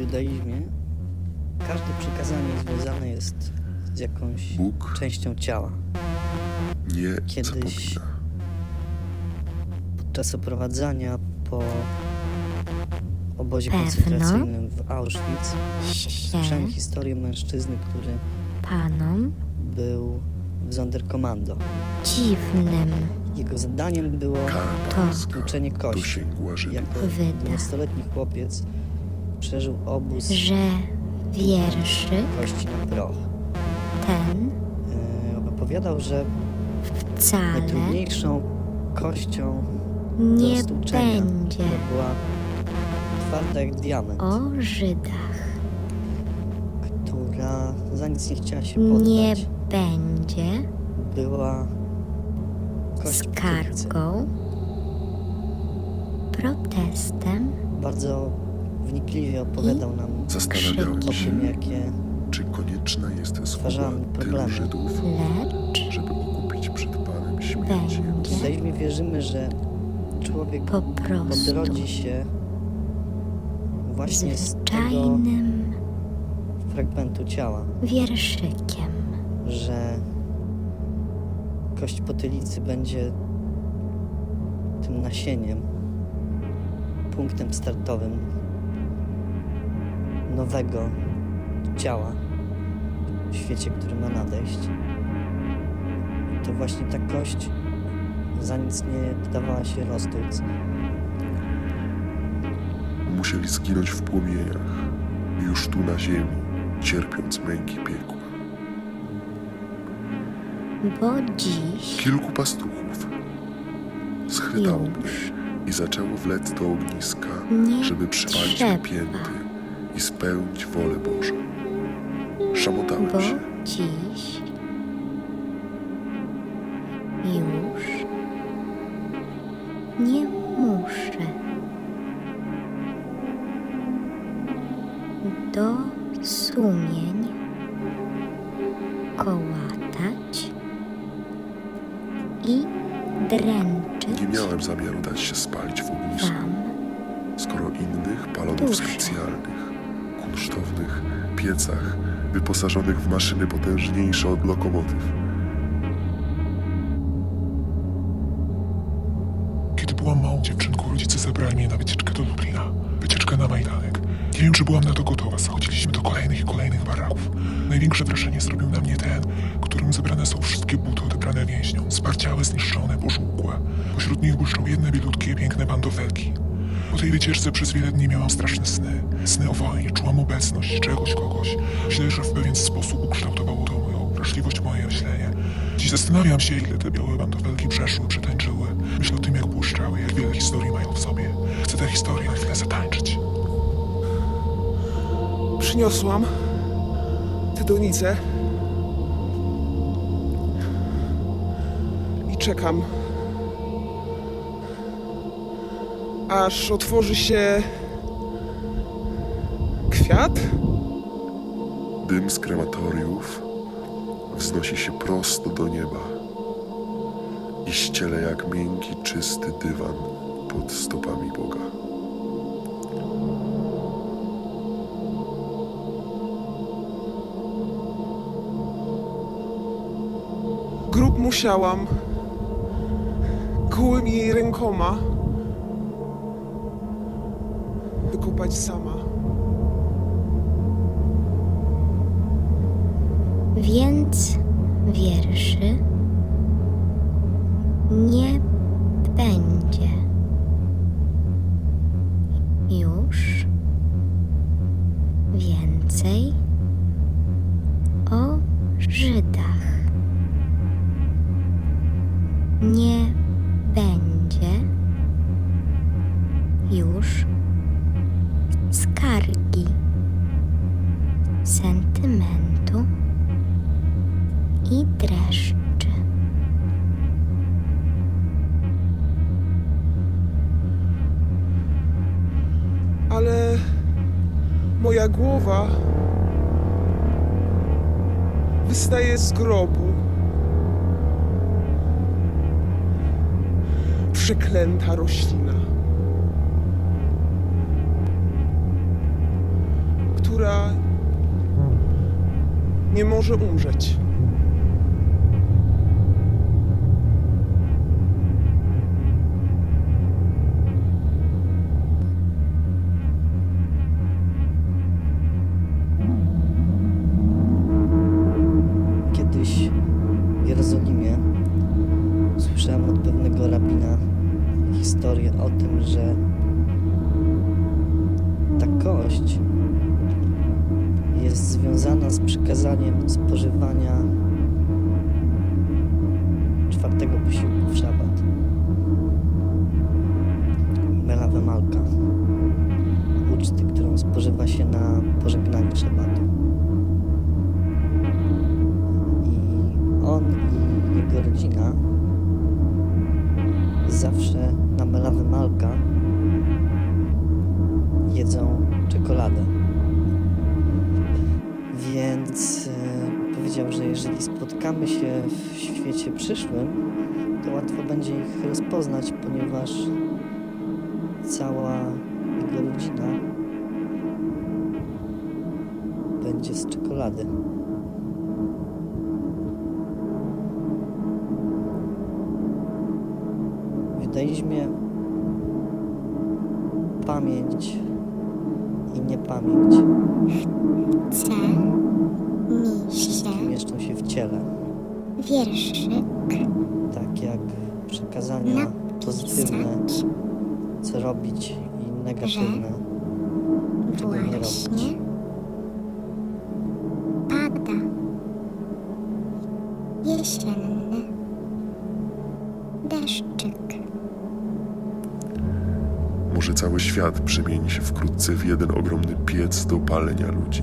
judaizmie każde przykazanie związane jest z jakąś Bóg częścią ciała. nie Kiedyś- zapomina. Podczas oprowadzania po obozie Pewno. koncentracyjnym w Auschwitz się słyszałem historię mężczyzny, który panom był w Sonderkommando. dziwnym Jego zadaniem było Kara pańska tłuczenie kości. dosięgła Żydów. Jako Wyda. 12-letni chłopiec przeżył obóz że wierszy kości na proch. ten Yy, opowiadał, że wcale najtrudniejszą kością do nie stłuczenia będzie to była twarda jak diament, o Żydach. która za nic nie chciała się poddać. Nie będzie Była kość skargą, protestem, Bardzo wnikliwie opowiadał nam Zastanawiałem o się, tym, jakie czy konieczna jest zguba Stwarzamy tylu problemy. Żydów, lecz żeby okupić przed Panem śmierć. Będzie. judaizmie wierzymy, że człowiek po prostu odrodzi się właśnie z tego zwyczajnym fragmentu ciała, wierszykiem. że kość potylicy będzie tym nasieniem, punktem startowym nowego ciała w świecie, który ma nadejść. To właśnie ta kość za nic nie dawała się roztóc. Musieli zginąć w płomieniach, już tu na ziemi, cierpiąc męki piekła. Bo dziś Kilku pastuchów schwytało mnie i zaczęło wlec do ogniska, nie żeby przypalić trzeba. mi pięty i spełnić wolę Bożą. Szamotałem bo się. dziś już nie muszę do sumień kołatać i dręczyć Nie miałem zamiaru dać się spalić w ognisku, wam skoro innych palono w Duszę. specjalnych, kunsztownych piecach wyposażonych w maszyny potężniejsze od lokomotyw. Kiedy byłam małą dziewczynką, rodzice zabrali mnie na wycieczkę do Lublina. Wycieczkę na Majdanek. Nie wiem, czy byłam na to gotowa. Zachodziliśmy do kolejnych i kolejnych baraków. Największe wrażenie zrobił na mnie ten, którym zebrane są wszystkie buty odebrane więźniom. Sparciałe, zniszczone, pożółkłe. Pośród nich błyszczą jedne bielutkie, piękne bandofelki. Po tej wycieczce przez wiele dni miałam straszne sny. Sny o wojnie, czułam obecność czegoś, kogoś. Myślę, że w pewien sposób ukształtowało to moją wrażliwość, moje myślenie. Dziś zastanawiam się, ile te białe bandofelki przeszły, przetańczyły. Myślę o tym, jak błyszczały, jak wiele historii mają w sobie. Chcę tę historię na chwilę zatańczyć. Przyniosłam tę donicę i czekam, aż otworzy się kwiat. Dym z krematoriów wznosi się prosto do nieba i ściele jak miękki, czysty dywan pod stopami Boga. Grób musiałam gołymi jej rękoma wykopać sama. Więc wierszy nie będzie już więcej o Żydach. Nie będzie już skargi, sentymentu i dreszczy. Ale moja głowa wystaje z grobu. Przeklęta roślina. Nie może umrzeć. Kiedyś w Jerozolimie słyszałem od pewnego rabina historię o tym, że związana z przykazaniem spożywania czwartego posiłku w szabat. Melawę malka. Uczty, którą spożywa się na pożegnanie szabatu. Jeżeli spotkamy się w świecie przyszłym, to łatwo będzie ich rozpoznać, ponieważ cała jego rodzina będzie z czekolady. W pamięć i niepamięć C. Mieszczą się w ciele, Wierszyk. tak jak przekazania pozytywne, Napisać. co robić i negatywne, czego nie robić. Pada. Jesienny. Deszczyk. Może cały świat przemieni się wkrótce w jeden ogromny piec do palenia ludzi.